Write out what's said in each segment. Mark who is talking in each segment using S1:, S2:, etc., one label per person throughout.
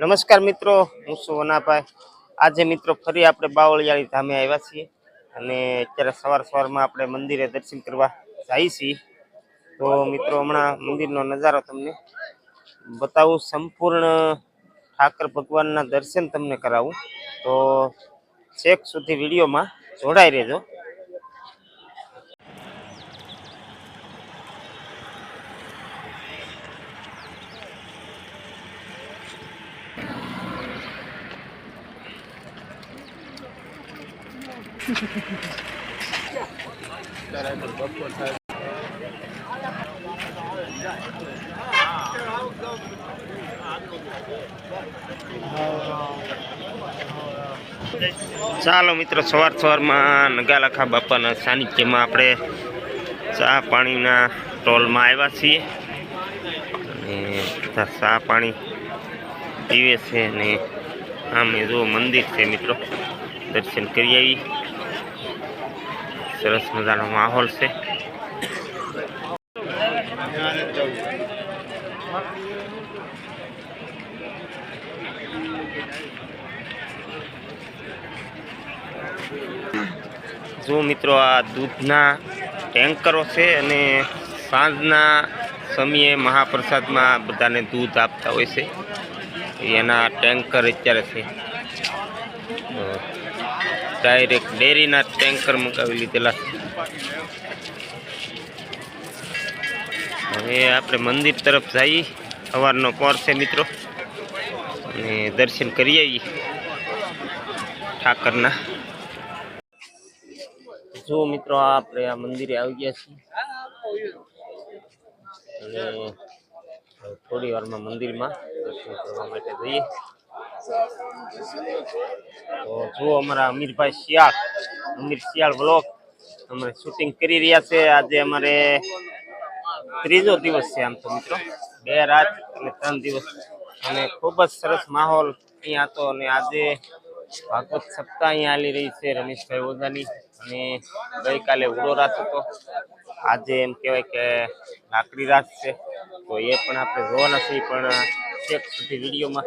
S1: નમસ્કાર મિત્રો, હું છું વનાભાઈ. આજે મિત્રો ફરી આપણે બાવળિયાળી ધામે આવ્યા છીએ અને અત્યારે સવાર સવારમાં આપણે મંદિરે દર્શન કરવા જઈએ છીએ. તો મિત્રો, હમણાં મંદિરનો નજારો તમને બતાવું. સંપૂર્ણ ઠાકર ભગવાનના દર્શન તમને કરાવું. તો છેક સુધી વિડીયોમાં જોડાઈ રહેજો. ચાલો મિત્રો, સવાર સવારમાં નગાલાખા બાપાના સાનિધ્યમાં આપણે ચા પાણીના ટોલમાં આવ્યા છીએ. અને ચા પાણી પીવે છે અને આમે જો મંદિર છે મિત્રો. દર્શન કરી આવી. સરસ મજાનો માહોલ છે. જો મિત્રો, આ દૂધના ટેન્કરો છે અને સાંજના સમયે મહાપ્રસાદમાં બધાને દૂધ આપતા હોય છે. એના ટેન્કર અત્યારે છે. ડાયરેક્ટ ડેરીના ટેન્કર મંગાવી લીધેલા. હવે આપણે મંદિર તરફ જઈએ સવારનો પોર છે મિત્રો. અને દર્શન કરી આવીએ. ઠાકરના. જો મિત્રો આપણે આ મંદિરે આવી ગયા છીએ. અને થોડી વારમાં મંદિરમાં દર્શન કરવા માટે જઈએ. તો જુઓ અમારા અમીરભાઈ શિયાળ, અમીર શિયાળ બ્લોક અમારે શૂટિંગ કરી રહ્યા છે. આજે અમારે ત્રીજો દિવસ છે આમ તો મિત્રો. બે રાત અને ત્રણ દિવસ. અને ખૂબ જ સરસ માહોલ અહીંયા હતો અને આજે ભાગવત સપ્તાહ અહીંયા હાલી રહી છે રમેશભાઈ ઓઝાની. અને ગઈકાલે ઉડો રાત હતો. આજે એમ કહેવાય કે લાકડી રાત છે. તો એ પણ આપણે જોવાના છીએ, પણ છેક સુધી વિડીયોમાં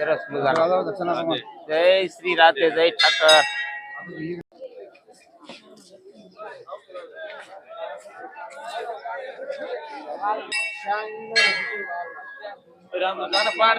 S1: સરસ મજાનો જય શ્રી રાધે જય ઠાકર પાડ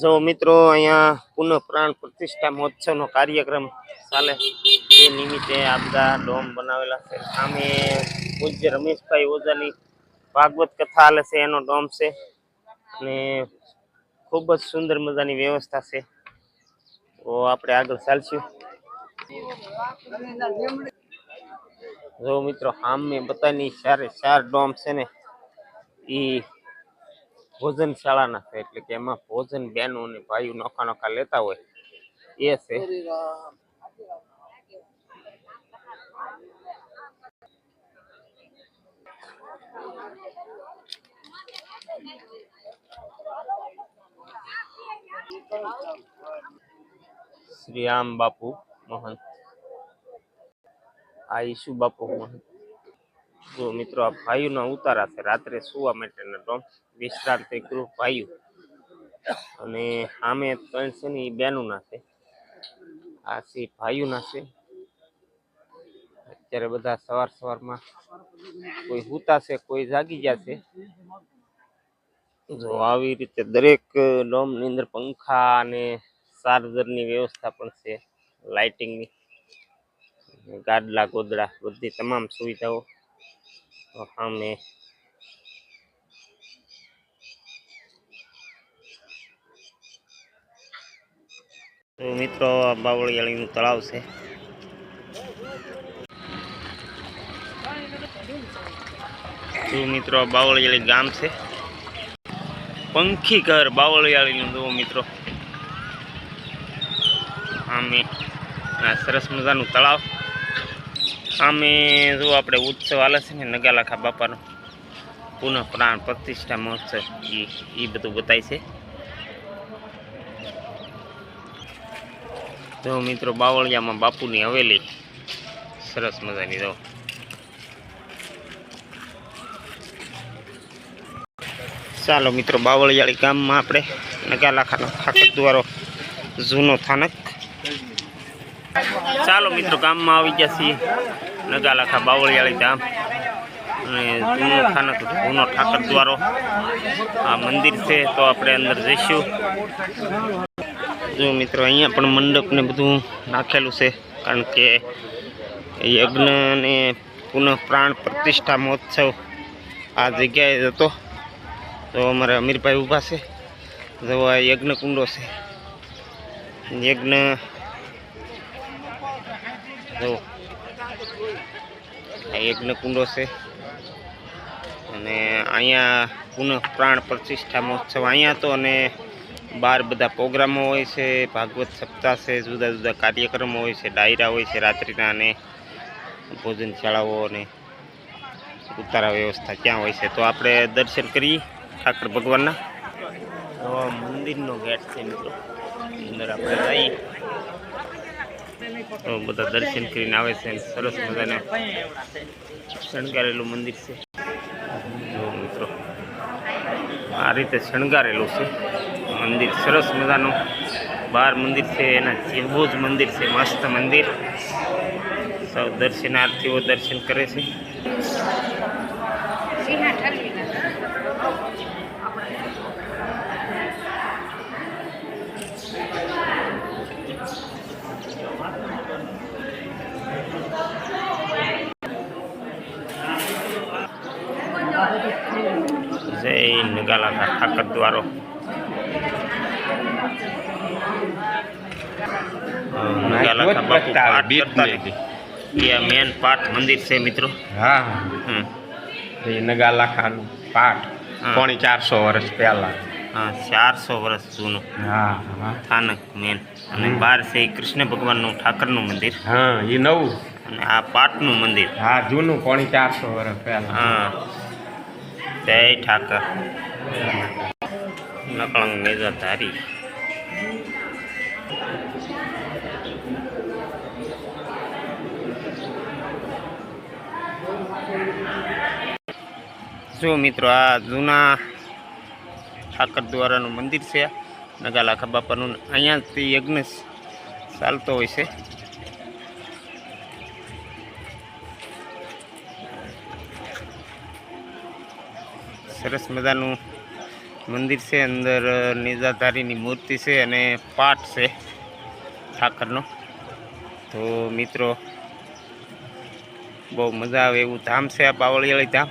S1: જો મિત્રો, અહીંયા પુનઃ પ્રાણ પ્રતિષ્ઠા મહોત્સવનો કાર્યક્રમ ચાલે. તે નિમિત્તે આ બધા ડોમ બનાવેલા છે. સામે પૂજ્ય રમેશભાઈ ઓઝાની ભાગવત કથા હાલે છે. એનો ડોમ છે. અને ખૂબ જ સુંદર મજાની વ્યવસ્થા છે. તો આપણે આગળ ચાલશું. જો મિત્રો, સામે બધાની ચારે ચાર ડોમ છે ને ભોજન શાળા ના છે એટલે કે એમાં ભોજન બહેનો અને ભાઈઓ નોખા નોખા લેતા હોય એ છે. શ્રી બાપુ મોહન આ ઈશુ બાપુ મોહન મિત્રો, આ ભાઈઓના ઉતારા છે રાત્રે સુવા માટેના ડોમ, વિશ્રાંતિ ગૃહ ભાઈ અને આમે ત્રણ છે ને એ બેનું છે. આ છે ભાઈઓના છે. અત્યારે બધા સવાર સવારમાં કોઈ હુતા છે, કોઈ જાગી ગયા છે. જો આવી રીતે દરેક ડોમની અંદર પંખા અને ચાર્જરની વ્યવસ્થા પણ છે લાઇટિંગની ગાડલા ગોદડા, બધી તમામ સુવિધાઓ સામે મિત્રો આ બાવળિયાળીનું તળાવ છે તો મિત્રો આ બાવળિયાળી ગામ છે પંખી ઘર બાવળિયાળીનું જુઓ મિત્રો આમે સરસ મજાનું તળાવ આમે જો આપણે ઉત્સવ આવે છે ને નગાલાખા બાપાનો પુનઃ પ્રાણ પ્રતિષ્ઠા મહોત્સવ એ એ બધું બતાય છે. તો મિત્રો બાવળિયામાં બાપુની હવેલી, સરસ મજાની જો. ચાલો મિત્રો બાવળિયાળી ગામમાં આપણે નગાલાખાનો ખાકર દ્વારો જૂનો થાનક. ચાલો મિત્રો, ગામમાં આવી ગયા છીએ. નગાલાખા બાવળિયાળી ધામ. અને જૂનો થાનક, જૂનો ઠાકર દ્વારો. આ મંદિર છે, તો આપણે અંદર જઈશું. જો મિત્રો, અહીંયા પણ મંડપ ને બધું નાખેલું છે, કારણ કે યજ્ઞ અને પુનઃ પ્રાણ પ્રતિષ્ઠા મહોત્સવ આ જગ્યાએ હતો. તો અમારા અમીરભાઈ ઊભા છે. જો આ યજ્ઞ કુંડો છે. યજ્ઞ જો આ યજ્ઞ કુંડો છે. અને અહીંયા પુનઃ પ્રાણ પ્રતિષ્ઠા મહોત્સવ. અહીંયા તો અને બહાર બધા પ્રોગ્રામો હોય છે, ભાગવત સપ્તાહ છે, જુદા જુદા કાર્યક્રમો હોય છે, ડાયરા હોય છે રાત્રિના અને ભોજન શાળાઓ અને ઉતારા વ્યવસ્થા ક્યાં હોય છે. તો આપણે દર્શન કરીએ ઠાકર ભગવાનના. મંદિરનો ગેટ છે મિત્રો. અંદર આપણે જઈએ તો બધા દર્શન કરીને આવે છે. સરસ મજાને શણગારેલું મંદિર છે. મિત્રો, આ રીતે શણગારેલું છે. મંદિર સરસ મજાનું. બહાર મંદિર છે, એના જેવું જ મંદિર છે, મસ્ત મંદિર. સૌ દર્શનાર્થીઓ દર્શન કરે છે. જય હતા ઠાકર દ્વારો અ, નગાલાખા બાપુ પાઠ કરતા. એ મેન પાઠ મંદિર છે મિત્રો.
S2: હા. એ નગાલાખાનું પાઠ પોણી ચારસો વર્ષ પહેલા.
S1: હા ચારસો વર્ષ જૂનું.
S2: હા
S1: સ્થાનક મેન અને બહાર છે કૃષ્ણ ભગવાનનું ઠાકરનું મંદિર.
S2: હા એ નવું.
S1: અને આ પાટનું મંદિર.
S2: હા જૂનું પોણી ચારસો વર્ષ પહેલાં.
S1: હા. જય ઠાકર. નકળંગ મેજા ધારી. જો મિત્રો, આ જૂના ઠાકર દ્વારાનું મંદિર છે. નગાલાખા બાપાનું અહીંયાથી યજ્ઞ ચાલતો હોય છે. સરસ મજાનું મંદિર છે. અંદર નિજાધારીની મૂર્તિ છે અને પાઠ છે ઠાકરનો. તો મિત્રો, બહુ મજા આવે એવું ધામ છે આ બાવળિયાળી ધામ.